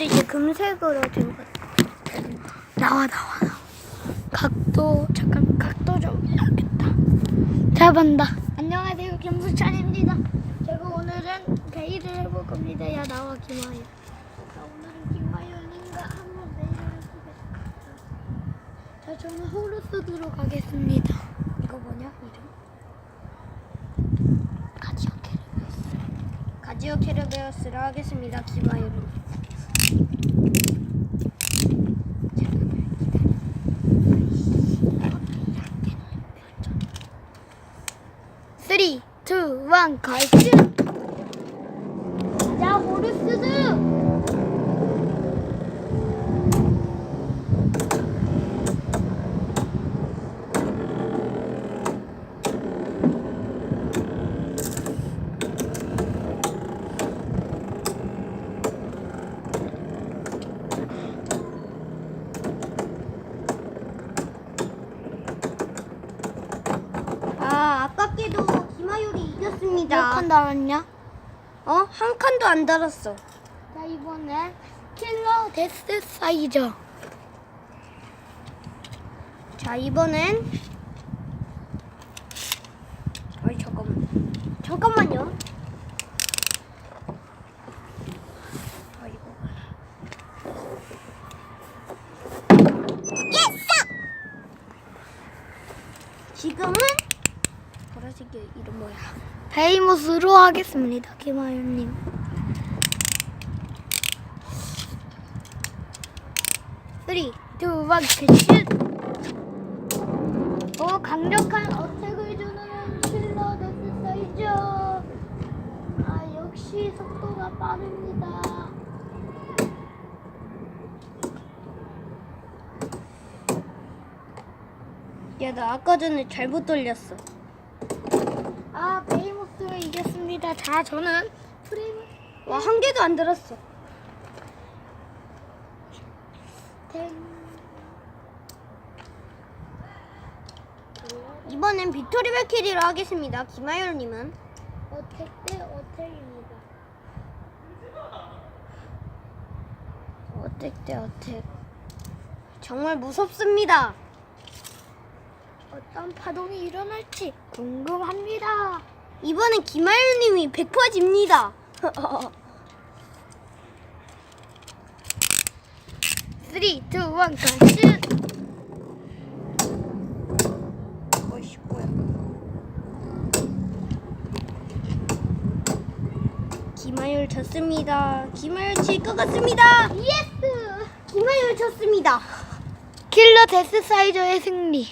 근데 이제 금색으로 된 것. 나와 나와 나와. 각도 잠깐 각도 좀 해야겠다. 잘 본다. 안녕하세요 김수찬입니다. 제가 오늘은 베일을 해볼 겁니다. 야 나와 김하연. 자 오늘은 김하연인가 한번 베일을 해보겠습니다. 자 저는 호루스드로 가겠습니다. 이거 뭐냐 이름? 가지오 캐르베스. 가지오 캐르베스를 하겠습니다. 김하연은. 쓰리, 투, 원, 걸스! 자, 호르스드! 아, 아깝게도 김하율이 이겼습니다. 몇 칸 달았냐? 어? 한 칸도 안 달았어. 자, 이번엔 킬러 데스 사이저. 자, 이번엔 아이, 잠깐만. 잠깐만요. 아이고. 지금은 보라색의 이름 뭐야? 베이모스로 하겠습니다, 김하연님. 쓰리, 투, 원, 슛! 오, 강력한 어택을 주는 킬러 데스 사이저. 아, 역시 속도가 빠릅니다. 야, 나 아까 전에 잘못 돌렸어. 아, 베이모스가 이겼습니다. 자, 저는 프레임 와, 한 개도 안 들었어. 탱. 이번엔 빅토리 발키리로 하겠습니다. 김하율님은 어택 대 어택입니다. 어택 대 어택. 정말 무섭습니다. 어떤 파동이 일어날지 궁금합니다. 이번엔 김하율님이 100% 집니다. 쓰리, 투, 원, 가슛! 어이씨, 뭐야. 김하율 졌습니다. 김하율 질 것 같습니다. 예스! 김하율 졌습니다. 킬러 데스 사이저의 승리.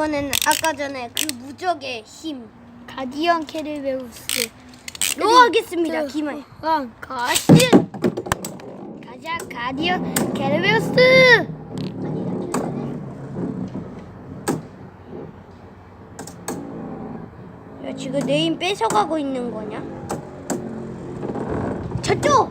이번엔 아까 전에 그 무적의 힘. 가디언 캐르베우스. 로 하겠습니다. 투, 김하율. 원, 가슛! 가자, 가디언 캐르베우스! 야, 지금 내 힘 뺏어가고 있는 거냐? 저쪽!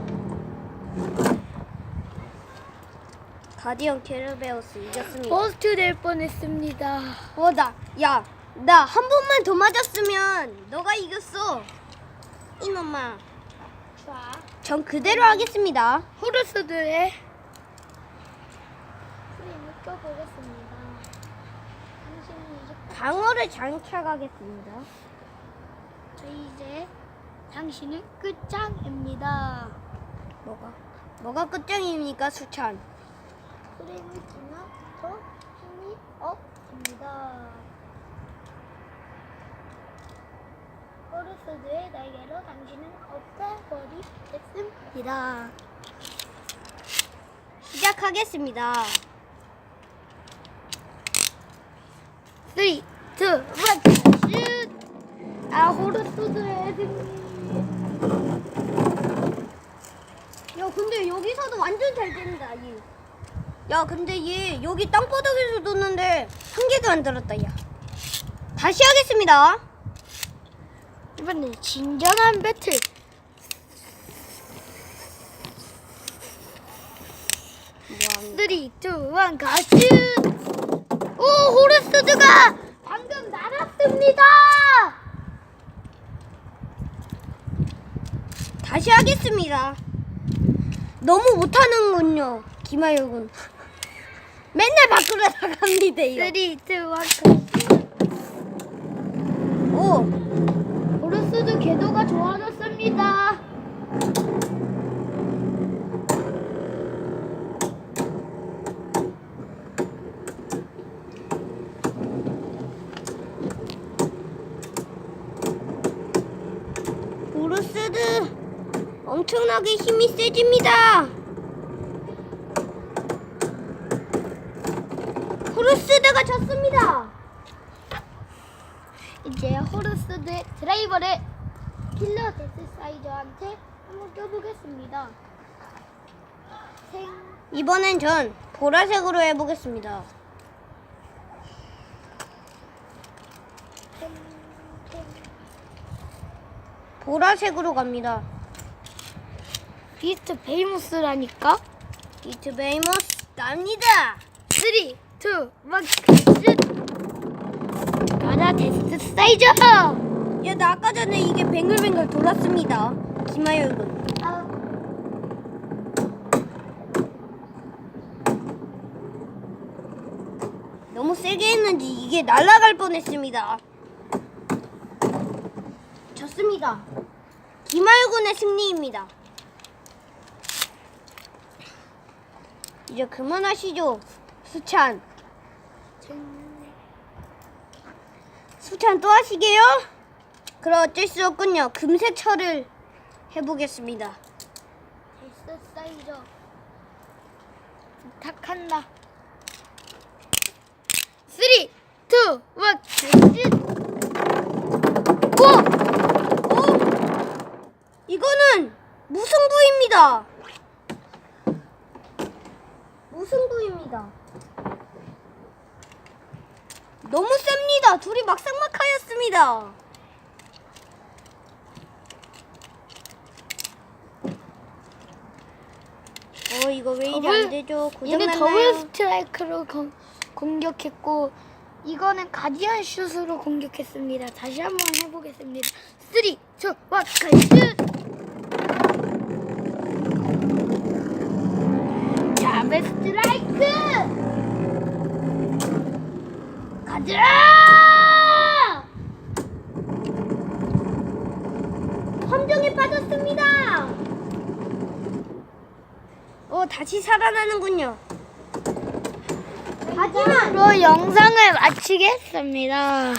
가디언 캐르베우스 이겼습니다. 버스트 될 뻔했습니다. 어, 나, 야, 나 한 번만 더 맞았으면 너가 이겼어. 이놈아. 자, 전 그대로 하겠습니다. 호르스드의 이제 방어를 장착하겠습니다. 자, 이제 당신은 끝장입니다. 뭐가? 뭐가 끝장입니까, 수찬? 끼면 더 힘이 없습니다. 호르스드의 날개로 당신은 없애버리겠습니다. 시작하겠습니다. 3, 2, 1, 슛! 아, 호르스드의 승리. 야, 근데 여기서도 완전 잘 된다, 얘. 야, 근데 얘 여기 땅바닥에서 뒀는데 한 개도 안 들었다, 야. 다시 하겠습니다. 이번엔 진정한 배틀. 뭐 3, 2, 1, 가슛! 오, 호르스드가 방금 날았습니다! 다시 하겠습니다. 너무 못하는군요, 김하율군. 맨날 밖으로 나갑니다, 이거. 3, 2, 1 오, 오르스도 궤도가 좋아졌습니다 보르스드 엄청나게 힘이 세집니다. 보르스드가 졌습니다. 이제 호르스의 드라이버를 킬러 데스 사이저한테 한번 껴보겠습니다 생 이번엔 전 보라색으로 해보겠습니다. 보라색으로 갑니다. 비스트 베이모스라니까 비트 베이머스 납니다. 3, 2, 1 가자 데스 사이저 야, 나 아까 전에 이게 뱅글뱅글 돌았습니다. 김하열 군. 아, 너무 세게 했는지 이게 날아갈 뻔했습니다. 졌습니다. 김하열 군의 승리입니다. 이제 그만하시죠. 수찬. 수찬 또 하시게요? 그럼 어쩔 수 없군요. 금색 철을 해보겠습니다. 데스 사이저 부탁한다 3, 2, 1 데스 고! 오! 이거는 무승부입니다. 무승부입니다. 너무 셉니다. 둘이 막상막하였습니다. 어 이거 왜 이리 더블- 안 되죠? 얘는 고장났나요? 더블 스트라이크로 공, 공격했고 이거는 가디언 슛으로 공격했습니다. 다시 한번 해보겠습니다. 3, 2, 1 슛! 더블 스트라이크! 가자! 함정에 빠졌습니다. 어 다시 살아나는군요. 하지만 로 영상을 마치겠습니다.